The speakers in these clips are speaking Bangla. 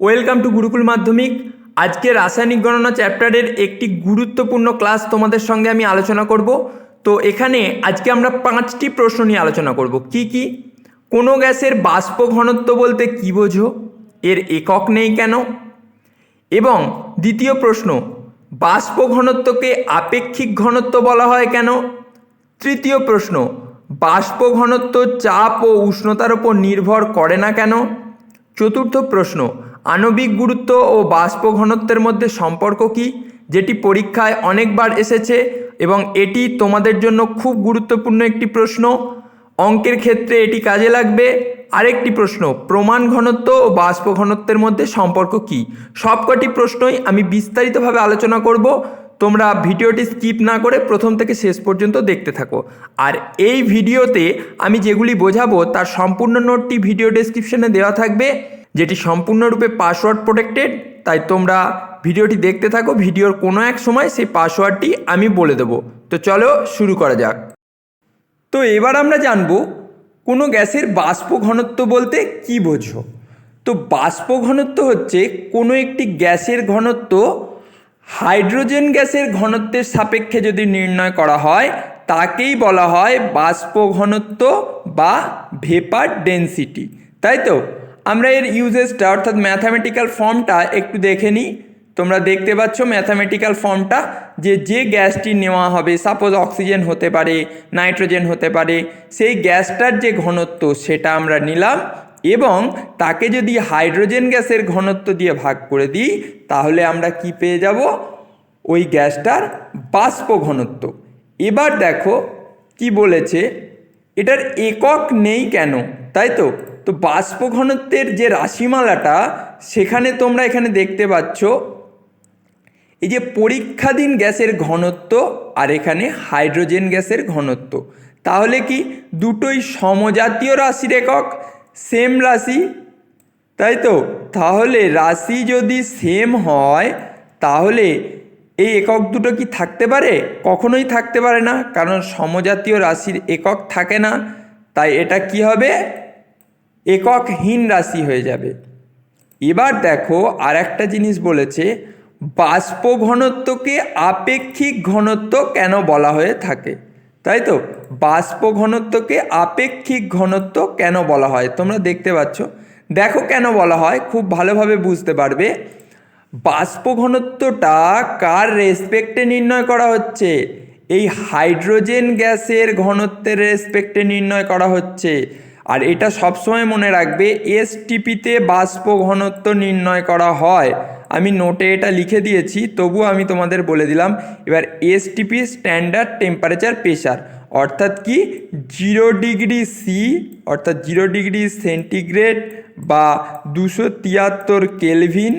ওয়েলকাম টু গুরুকুল মাধ্যমিক। আজকে রাসায়নিক গণনা চ্যাপ্টারের একটি গুরুত্বপূর্ণ ক্লাস তোমাদের সঙ্গে আমি আলোচনা করব। তো এখানে আজকে আমরা পাঁচটি প্রশ্ন নিয়ে আলোচনা করব। কি কি? কোনো গ্যাসের বাষ্প ঘনত্ব বলতে কী বোঝো? এর একক নেই কেন? এবং দ্বিতীয় প্রশ্ন, বাষ্প ঘনত্বকে আপেক্ষিক ঘনত্ব বলা হয় কেন? তৃতীয় প্রশ্ন, বাষ্প ঘনত্ব চাপ ও উষ্ণতার উপর নির্ভর করে না কেন? চতুর্থ প্রশ্ন আণবিক গুরুত্ব ও বাষ্প ঘনত্বের মধ্যে সম্পর্ক কি, যেটি পরীক্ষায় অনেকবার এসেছে এবং এটি তোমাদের জন্য খুব গুরুত্বপূর্ণ একটি প্রশ্ন। অঙ্কের ক্ষেত্রে এটি কাজে লাগবে। আরেকটি প্রশ্ন, প্রমাণ ঘনত্ব ও বাষ্প ঘনত্বের মধ্যে সম্পর্ক কি? সবকটি প্রশ্নই আমি বিস্তারিতভাবে আলোচনা করব। তোমরা ভিডিওটি স্কিপ না করে প্রথম থেকে শেষ পর্যন্ত দেখতে থাকো। আর এই ভিডিওতে আমি যেগুলি বোঝাবো তার সম্পূর্ণ নোটটি ভিডিও ডেসক্রিপশনে দেওয়া থাকবে। যেটি সম্পূর্ণরূপে পাসওয়ার্ড প্রোটেক্টেড তাই তোমরা ভিডিওটি দেখতে থাকো। ভিডিওর কোনো এক সময় সেই পাসওয়ার্ডটি আমি বলে দেবো। তো চলো শুরু করা যাক। তো এবার আমরা জানব, কোনো গ্যাসের বাষ্প ঘনত্ব বলতে কি বোঝো? তো বাষ্প ঘনত্ব হচ্ছে কোনো একটি গ্যাসের ঘনত্ব হাইড্রোজেন গ্যাসের ঘনত্বের সাপেক্ষে যদি নির্ণয় করা হয়, তাকেই বলা হয় বাষ্প ঘনত্ব বা ভেপার ডেনসিটি তাই তো? আমরা এর ইউজেসটা অর্থাৎ ম্যাথামেটিক্যাল ফর্মটা একটু দেখে নিই। তোমরা দেখতে পাচ্ছ ম্যাথামেটিক্যাল ফর্মটা যে যে গ্যাসটি নেওয়া হবে সাপোজ অক্সিজেন হতে পারে নাইট্রোজেন হতে পারে, সেই গ্যাসটার যে ঘনত্ব সেটা আমরা নিলাম এবং তাকে যদি হাইড্রোজেন গ্যাসের ঘনত্ব দিয়ে ভাগ করে দিই, তাহলে আমরা কি পেয়ে যাব? ওই গ্যাসটার বাষ্প ঘনত্ব। এবার দেখো কি বলেছে, এটার একক নেই কেন, তাই তো? তো বাষ্প ঘনত্বের যে রাশিমালাটা, সেখানে তোমরা এখানে দেখতে পাচ্ছ এই যে পরীক্ষাধীন গ্যাসের ঘনত্ব আর এখানে হাইড্রোজেন গ্যাসের ঘনত্ব। তাহলে কি দুটোই সমজাতীয় রাশির একক? সেম রাশি, তাই তো? তাহলে রাশি যদি সেম হয়, তাহলে এই একক দুটো কি থাকতে পারে? কখনোই থাকতে পারে না, কারণ সমজাতীয় রাশির একক থাকে না। তাই এটা কি হবে? এককহীন রাশি হয়ে যাবে। এবার দেখো আর একটা জিনিস বলেছে, বাষ্প ঘনত্বকে আপেক্ষিক ঘনত্ব কেন বলা হয়ে থাকে? তাই তো? বাষ্প ঘনত্বকে আপেক্ষিক ঘনত্ব কেন বলা হয়? তোমরা দেখতে পাচ্ছ। দেখো কেন বলা হয়, খুব ভালোভাবে বুঝতে পারবে। বাষ্প ঘনত্বটা কার রেসপেক্টে নির্ণয় করা হচ্ছে? এই হাইড্রোজেন গ্যাসের ঘনত্বের রেসপেক্টে নির্ণয় করা হচ্ছে। আর এটা সবসময় মনে রাখবে এসটিপিতে বাষ্প ঘনত্ব নির্ণয় করা হয়। আমি নোটে এটা লিখে দিয়েছি তবু আমি তোমাদের বলে দিলাম, এবার এসটিপি স্ট্যান্ডার্ড টেম্পারেচার প্রেশার অর্থাৎ কি? জিরো ডিগ্রি সি অর্থাৎ জিরো ডিগ্রি সেন্টিগ্রেড বা দুশো তিয়াত্তর কেলভিন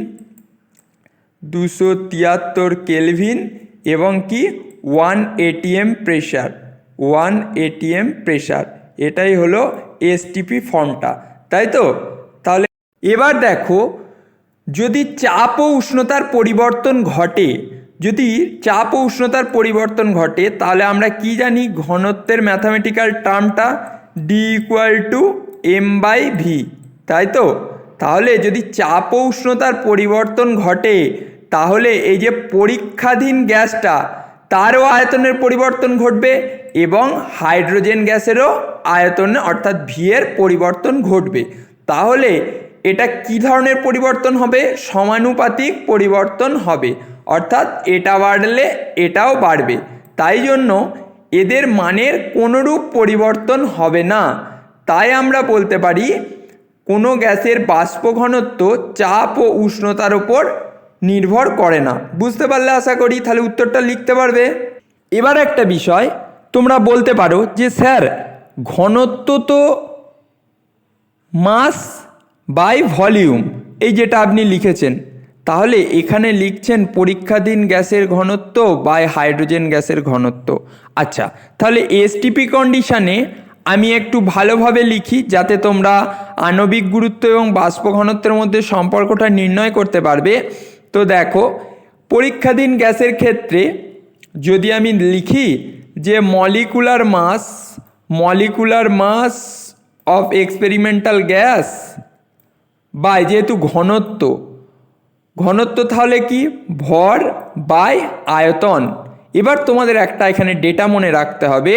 দুশো তিয়াত্তর কেলভিন এবং কি? One ATM pressure one ATM pressure এটাই হলো এসটিপি ফর্মটা তাই তো? তাহলে এবার দেখো, যদি চাপ ও উষ্ণতার পরিবর্তন ঘটে, যদি চাপ ও উষ্ণতার পরিবর্তন ঘটে, তাহলে আমরা কি জানি ঘনত্বের mathematical টার্মটা D equal to M by V তাই তো? তাহলে যদি চাপ ও উষ্ণতার পরিবর্তন ঘটে, তাহলে এই যে পরীক্ষাধীন গ্যাসটা তারও আয়তনের পরিবর্তন ঘটবে এবং হাইড্রোজেন গ্যাসেরও আয়তনে, অর্থাৎ ভি এর পরিবর্তন ঘটবে। তাহলে এটা কি ধরনের পরিবর্তন হবে? সমানুপাতিক পরিবর্তন হবে। অর্থাৎ এটা বাড়লে এটাও বাড়বে। তাই জন্য এদের মানের কোনোরূপ পরিবর্তন হবে না। তাই আমরা বলতে পারি, কোনো গ্যাসের বাষ্প ঘনত্ব চাপ ও উষ্ণতার ওপর নির্ভর করে না। বুঝতে পারলে আশা করি তাহলে উত্তরটা লিখতে পারবে। এবার একটা বিষয়, তোমরা বলতে পারো যে স্যার, ঘনত্ব তো মাস বাই ভলিউম, এই যেটা আপনি লিখেছেন। তাহলে এখানে লিখছেন পরীক্ষাধীন গ্যাসের ঘনত্ব বাই হাইড্রোজেন গ্যাসের ঘনত্ব। আচ্ছা তাহলে এসটিপি কন্ডিশানে আমি একটু ভালোভাবে লিখি যাতে তোমরা আণবিক গুরুত্ব এবং বাষ্প ঘনত্বের মধ্যে সম্পর্কটা নির্ণয় করতে পারবে। তো দেখো, পরীক্ষাধীন গ্যাসের ক্ষেত্রে যদি আমি লিখি যে molecular mass molecular mass of experimental gas by যেহেতু ঘনত্ব ঘনত্ব তাহলে কি? ভর বাই আয়তন। এবার তোমাদের একটা এখানে ডেটা মনে রাখতে হবে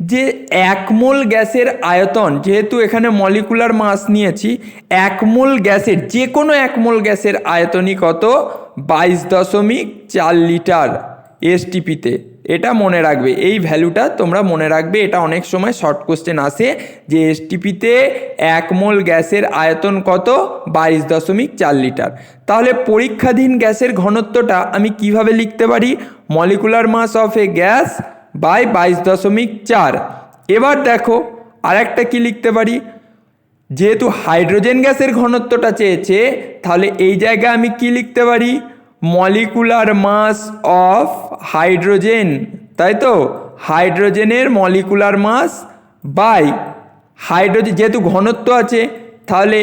যে এক মোল গ্যাসের আয়তন, যেহেতু এখানে মলিকুলার মাস নিয়েছি এক মোল গ্যাসের যে কোনো এক মোল গ্যাসের আয়তনই কত? বাইশ দশমিক চার লিটার এসটিপিতে এটা মনে রাখবে। এই ভ্যালুটা তোমরা মনে রাখবে। এটা অনেক সময় শর্ট কোশ্চেন আসে যে এসটিপিতে এক মোল গ্যাসের আয়তন কত? বাইশ দশমিক চার লিটার। তাহলে পরীক্ষাধীন গ্যাসের ঘনত্বটা আমি কীভাবে লিখতে পারি? Molecular mass of a gas by বাইশ দশমিক চার। এবার দেখো আরেকটা কি লিখতে পারি? যেহেতু হাইড্রোজেন গ্যাসের ঘনত্বটা চেয়েছে, তাহলে এই জায়গায় আমি কি লিখতে পারি? Molecular mass of hydrogen. তাই তো? হাইড্রোজেনের মলিকুলার মাস বাই হাইড্রোজেন, যেহেতু ঘনত্ব আছে, তাহলে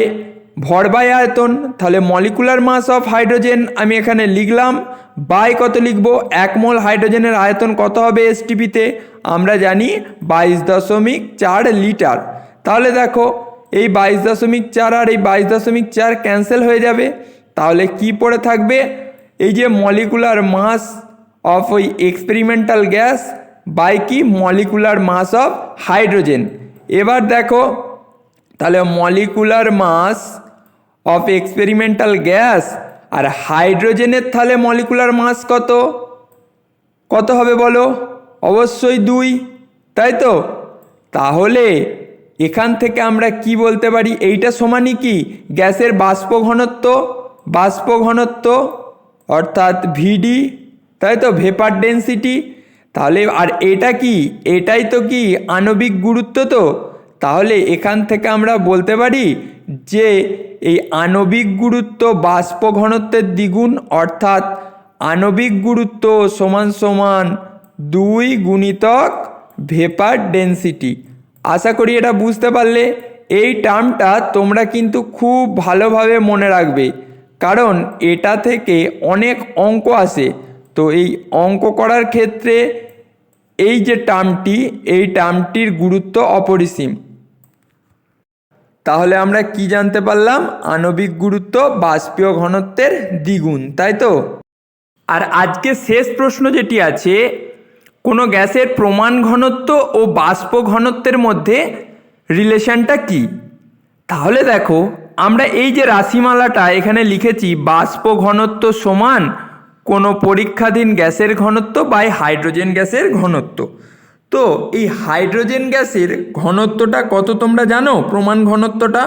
ভর বাই আয়তন, তাহলে মলিকুলার মাস অফ হাইড্রোজেন আমি এখানে লিখলাম, বাই কত লিখব? এক মোল হাইড্রোজেনের আয়তন কত হবে এসটিপিতে আমরা জানি বাইশ দশমিক চার লিটার। তাহলে দেখো, এই বাইশ দশমিক চার আর এই বাইশ দশমিক চার ক্যান্সেল হয়ে যাবে। তাহলে কি পড়ে থাকবে? এই যে মলিকুলার মাস অফ ওই এক্সপেরিমেন্টাল গ্যাস বাই কি? মলিকুলার মাস অফ হাইড্রোজেন এবার দেখো তাহলে molecular mass of experimental gas আর হাইড্রোজেনের তাহলে মলিকুলার মাস কত? কত হবে বলো? অবশ্যই দুই, তাই তো? তাহলে এখান থেকে আমরা কি বলতে পারি? এইটা সমানই কি? গ্যাসের বাষ্প ঘনত্ব বাষ্প ঘনত্ব অর্থাৎ ভিডি তাই তো? ভেপার ডেন্সিটি তাহলে আর এটা কি? এটাই তো কি? আণবিক গুরুত্ব তো? তাহলে এখান থেকে আমরা বলতে পারি যে এই আণবিক গুরুত্ব বাষ্প ঘনত্বের দ্বিগুণ অর্থাৎ আণবিক গুরুত্ব সমান সমান দুই গুণিতক ভেপার ডেন্সিটি আশা করি এটা বুঝতে পারলে এই টার্মটা তোমরা কিন্তু খুব ভালোভাবে মনে রাখবে, কারণ এটা থেকে অনেক অঙ্ক আসে। তো এই অঙ্ক করার ক্ষেত্রে এই যে টার্মটি এই টার্মটির গুরুত্ব অপরিসীম। তাহলে আমরা কি জানতে পারলাম? আণবিক গুরুত্ব বাষ্পীয় ঘনত্বের দ্বিগুণ, তাই তো? আর আজকে শেষ প্রশ্ন যেটি আছে, কোনো গ্যাসের প্রমাণ ঘনত্ব ও বাষ্প ঘনত্বের মধ্যে রিলেশনটা কি? তাহলে দেখো, আমরা এই যে রাশিমালাটা এখানে লিখেছি, বাষ্প ঘনত্ব সমান কোনো পরীক্ষাধীন গ্যাসের ঘনত্ব বাই হাইড্রোজেন গ্যাসের ঘনত্ব। তো এই হাইড্রোজেন গ্যাসের ঘনত্বটা কত তোমরা জানো? প্রমাণ ঘনত্বটা?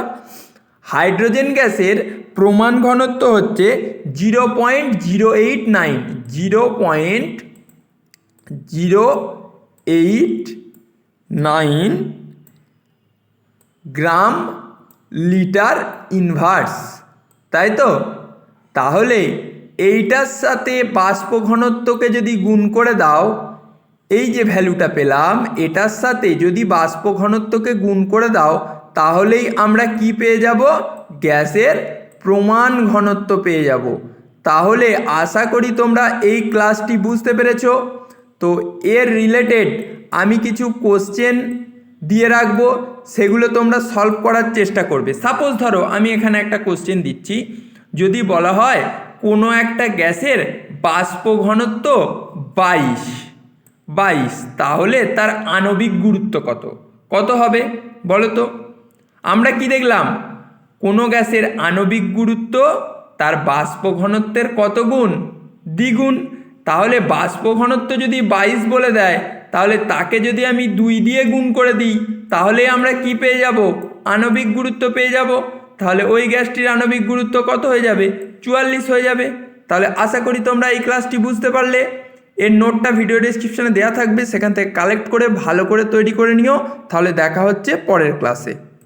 হাইড্রোজেন গ্যাসের প্রমাণ ঘনত্ব হচ্ছে zero point zero eight nine, zero point zero eight nine gram litre inverse, তাই তো? তাহলে এইটার সাথে বাষ্প ঘনত্বকে যদি গুণ করে দাও এই যে ভ্যালুটা পেলাম, এটার সাথে যদি বাষ্প ঘনত্বকে গুণ করে দাও, তাহলেই আমরা কি পেয়ে যাব? গ্যাসের প্রমাণ ঘনত্ব পেয়ে যাব। তাহলে আশা করি তোমরা এই ক্লাসটি বুঝতে পেরেছ। তো এর রিলেটেড আমি কিছু কোশ্চেন দিয়ে রাখব, সেগুলো তোমরা সলভ করার চেষ্টা করবে। সাপোজ ধরো, আমি এখানে একটা কোশ্চেন দিচ্ছি। যদি বলা হয় কোনো একটা গ্যাসের বাষ্প ঘনত্ব বাইশ বাইশ। তাহলে তার আণবিক গুরুত্ব কত? কত হবে? বলো তো। আমরা কি দেখলাম? কোনো গ্যাসের আণবিক গুরুত্ব তার বাষ্প ঘনত্বের কত গুণ? দ্বিগুণ। তাহলে বাষ্প ঘনত্ব যদি বাইশ বলে দেয়, তাহলে তাকে যদি আমি দুই দিয়ে গুণ করে দিই, তাহলে আমরা কি পেয়ে যাব? আণবিক গুরুত্ব পেয়ে যাব। তাহলে ওই গ্যাসটির আণবিক গুরুত্ব কত হয়ে যাবে? চুয়াল্লিশ হয়ে যাবে। তাহলে আশা করি তোমরা এই ক্লাসটি বুঝতে পারলে। এর নোটটা ভিডিও ডিসক্রিপশানে দেওয়া থাকবে, সেখান থেকে কালেক্ট করে, ভালো করে তৈরি করে নিও, তাহলে দেখা হচ্ছে পরের ক্লাসে